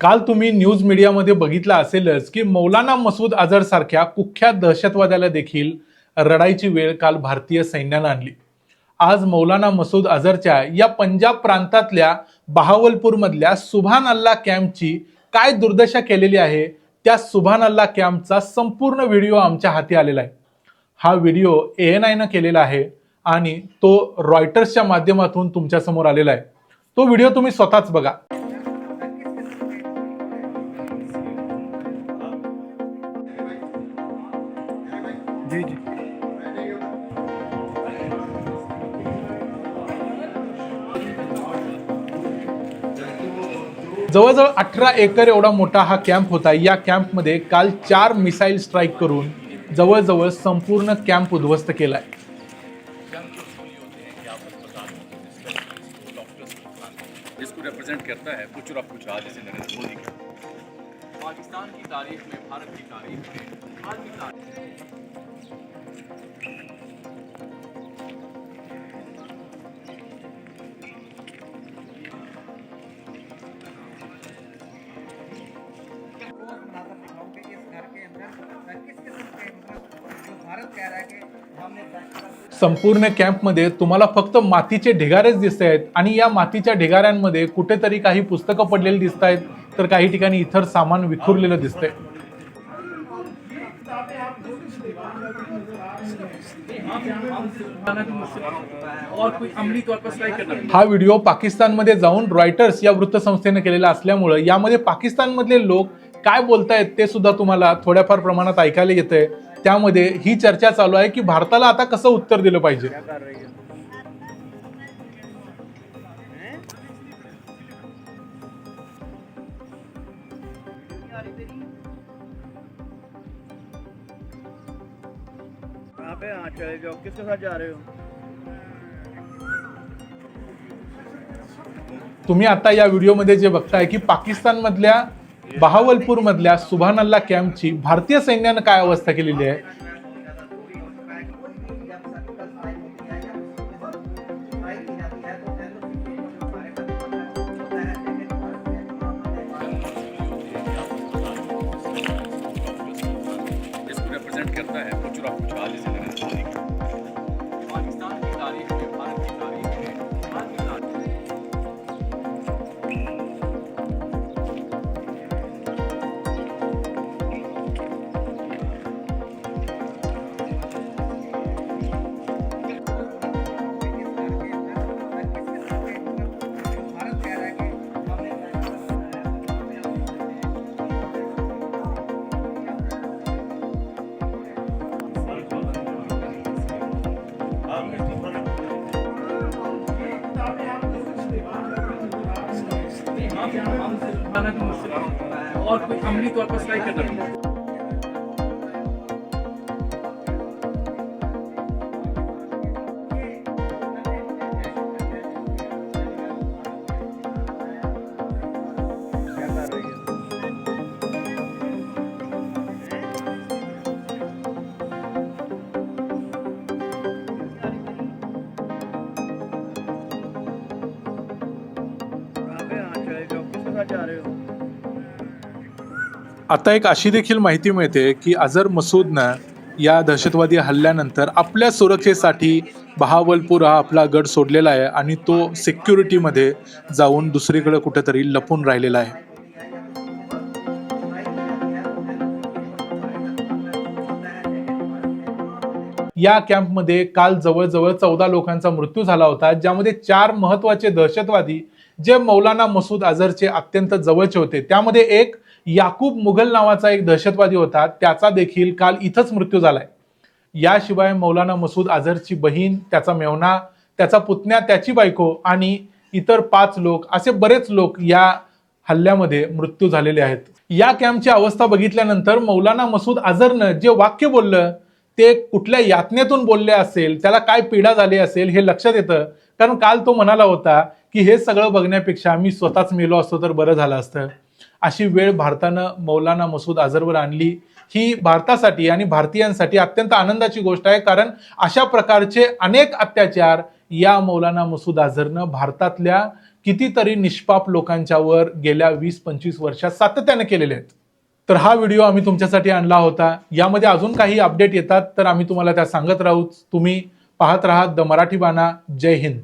काल तुम्ही न्यूज मीडियामध्ये बघितलं असेलच की मौलाना मसूद अझर सारख्या कुख्यात दहशतवाद्याला देखील रडायची वेळ काल भारतीय सैन्यानं आणली. आज मौलाना मसूद अझरच्या या पंजाब प्रांतातल्या बहावलपूरमधल्या सुभान अल्ला कॅम्पची काय दुर्दशा केलेली आहे त्या सुभान अल्ला कॅम्पचा संपूर्ण व्हिडिओ आमच्या हाती आलेला आहे. हा व्हिडिओ ए एन आयनं केलेला आहे आणि तो रॉयटर्सच्या माध्यमातून तुमच्यासमोर आलेला आहे. तो व्हिडिओ तुम्ही स्वतःच बघा. जी जी। जवळजवळ अठरा एकर एवढा मोठा हा कॅम्प होता. या कॅम्पमध्ये काल चार मिसाईल स्ट्राईक करून जवळजवळ संपूर्ण कॅम्प उद्ध्वस्त केलाय. जिसको रिप्रेजेंट करता है कुछ और कुछ आज जैसे नरेंद्र मोदी का। पाकिस्तान की तारीख में भारत की तारीख में आज की तारीख। संपूर्ण कॅम्पमध्ये तुम्हाला फक्त मातीचे ढिगारेच दिसत आहेत आणि या मातीच्या ढिगाऱ्यांमध्ये कुठेतरी काही पुस्तकं पडलेली दिसत आहेत तर काही ठिकाणी इतर सामान विखुरलेलं दिसतंय और कोई अमली तौर पर स्ट्राइक करना हा व्हिडिओ पाकिस्तानमध्ये जाऊन रॉयटर्स या वृत्तसंस्थेने केलेला असल्यामुळं यामध्ये पाकिस्तानमधले लोक काय बोलतायत ते सुद्धा तुम्हाला थोड्याफार प्रमाणात ऐकायला येतंय. त्यामध्ये ही चर्चा चालू आहे की भारताला आता कसं उत्तर दिलं पाहिजे? पे हाँ चले जाओ किसके साथ जा रहे हो? तुम्ही आता या व्हिडिओमध्ये जे बघताय की पाकिस्तानमधल्या बहावलपूर मधल्या कॅम्पची भारतीय सैन्यानं काय अवस्था केलेली आहे? और कोई अमली तौर पर स्ट्राइक करना क्या हो। आता एक अशी देखील माहिती मिळते की अझर मसूदनं या दहशतवादी हल्ल्यानंतर आपल्या सुरक्षेसाठी बहावलपूर हा आपला गड सोडलेला आहे आणि तो सिक्युरिटीमध्ये जाऊन दुसरीकडे कुठेतरी लपून राहिलेला आहे. या कॅम्पमध्ये काल जवळजवळ चौदा लोकांचा मृत्यू झाला होता ज्यामध्ये चार महत्त्वाचे दहशतवादी जे मौलाना मसूद अझरचे अत्यंत जवळचे होते त्यामध्ये एक याकूब मुघल नावाचा एक दहशतवादी होता त्याचा देखील काल इथंच मृत्यू झालाय. याशिवाय मौलाना मसूद अझरची बहीण त्याचा मेवना त्याचा पुतण्या त्याची बायको आणि इतर पाच लोक असे बरेच लोक या हल्ल्यामध्ये मृत्यू झालेले आहेत. या कॅम्पची अवस्था बघितल्यानंतर मौलाना मसूद अझरनं जे वाक्य बोललं ते कुठल्या यातनेतून बोलले असेल त्याला काय पीडा झाली असेल हे लक्षात येतं. कारण काल तो म्हणाला होता की हे सगळं बघण्यापेक्षा मी स्वतःच मेलो असतो तर बरं झालं असतं. अशी वेळ भारतानं मौलाना मसूद अझरवर आणली. ही भारतासाठी आणि भारतीयांसाठी अत्यंत आनंदाची गोष्ट आहे. कारण अशा प्रकारचे अनेक अत्याचार या मौलाना मसूद अझरनं भारतातल्या कितीतरी निष्पाप लोकांच्यावर गेल्या वीस पंचवीस वर्षात सातत्यानं केलेले आहेत. तर हा व्हिडिओ आम्ही तुमच्यासाठी आणला होता. यामध्ये अजून काही अपडेट येतात तर आम्ही तुम्हाला त्या सांगत राहू तुम्ही पाहत राहा द मराठी बाणा. जय हिंद.